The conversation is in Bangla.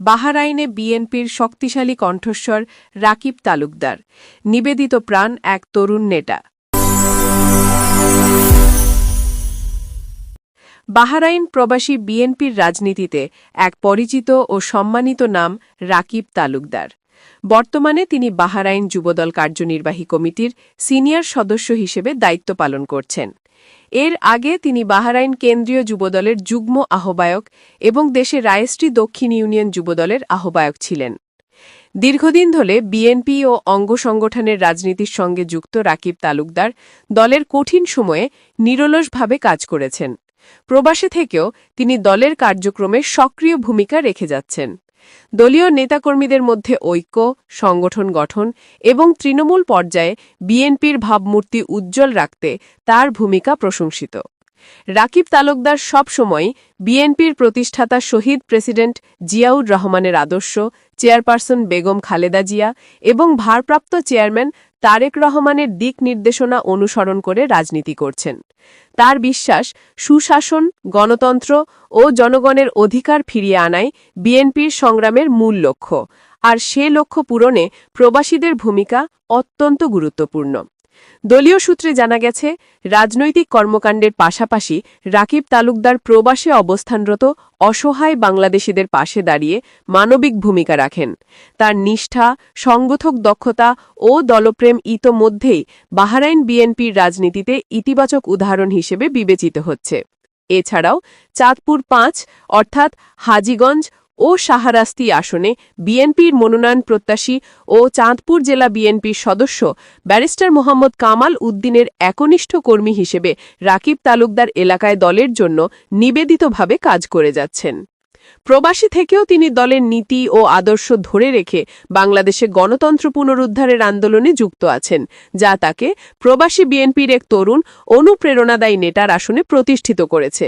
বাহারাইনে বিএনপির শক্তিশালী কণ্ঠস্বর রাকিব তালুকদার, নিবেদিত প্রাণ এক তরুণ নেতা। বাহারাইন প্রবাসী বিএনপির রাজনীতিতে এক পরিচিত ও সম্মানিত নাম রাকিব তালুকদার। বর্তমানে তিনি বাহারাইন যুবদল কার্যনির্বাহী কমিটির সিনিয়র সদস্য হিসেবে দায়িত্ব পালন করছেন। এর আগে তিনি বাহারাইন কেন্দ্রীয় যুবদলের যুগ্ম আহ্বায়ক এবং দেশে রায়স্ট্রি দক্ষিণ ইউনিয়ন যুবদলের আহ্বায়ক ছিলেন। দীর্ঘদিন ধরে বিএনপি ও অঙ্গ সংগঠনের রাজনীতির সঙ্গে যুক্ত রাকিব তালুকদার দলের কঠিন সময়ে নিরলসভাবে কাজ করেছেন। প্রবাসে থেকেও তিনি দলের কার্যক্রমে সক্রিয় ভূমিকা রেখে যাচ্ছেন। দলীয় নেতাকর্মীদের মধ্যে ঐক্য, সংগঠন গঠন এবং তৃণমূল পর্যায়ে বিএনপির ভাবমূর্তি উজ্জ্বল রাখতে তার ভূমিকা প্রশংসিত। রাকিব তালুকদার সবসময় বিএনপির প্রতিষ্ঠাতা শহীদ প্রেসিডেন্ট জিয়াউর রহমানের আদর্শ, চেয়ারপারসন বেগম খালেদা জিয়া এবং ভারপ্রাপ্ত চেয়ারম্যান তারেক রহমানের দিক নির্দেশনা অনুসরণ করে রাজনীতি করছেন। তার বিশ্বাস, সুশাসন, গণতন্ত্র ও জনগণের অধিকার ফিরিয়ে আনাই বিএনপির সংগ্রামের মূল লক্ষ্য। আর সে লক্ষ্য পূরণে প্রবাসীদের ভূমিকা অত্যন্ত গুরুত্বপূর্ণ। দলীয় সূত্রে জানা গেছে, রাজনৈতিক কর্মকাণ্ডের পাশাপাশি রাকিব তালুকদার প্রবাসে অবস্থানরত অসহায় বাংলাদেশিদের পাশে দাঁড়িয়ে মানবিক ভূমিকা রাখেন। তার নিষ্ঠা, সংগঠক দক্ষতা ও দলপ্রেম ইতোমধ্যেই বাহারাইন বিএনপির রাজনীতিতে ইতিবাচক উদাহরণ হিসেবে বিবেচিত হচ্ছে। এছাড়াও চাঁদপুর পাঁচ, অর্থাৎ হাজিগঞ্জ ও সাহারাস্তি আসনে বিএনপির মনোনয়ন প্রত্যাশী ও চাঁদপুর জেলা বিএনপির সদস্য ব্যারিস্টার মোহাম্মদ কামাল উদ্দিনের একনিষ্ঠ কর্মী হিসেবে রাকিব তালুকদার এলাকায় দলের জন্য নিবেদিতভাবে কাজ করে যাচ্ছেন। প্রবাসী থেকেও তিনি দলের নীতি ও আদর্শ ধরে রেখে বাংলাদেশে গণতন্ত্র পুনরুদ্ধারের আন্দোলনে যুক্ত আছেন, যা তাকে প্রবাসী বিএনপির এক তরুণ অনুপ্রেরণাদায়ী নেটার আসনে প্রতিষ্ঠিত করেছে।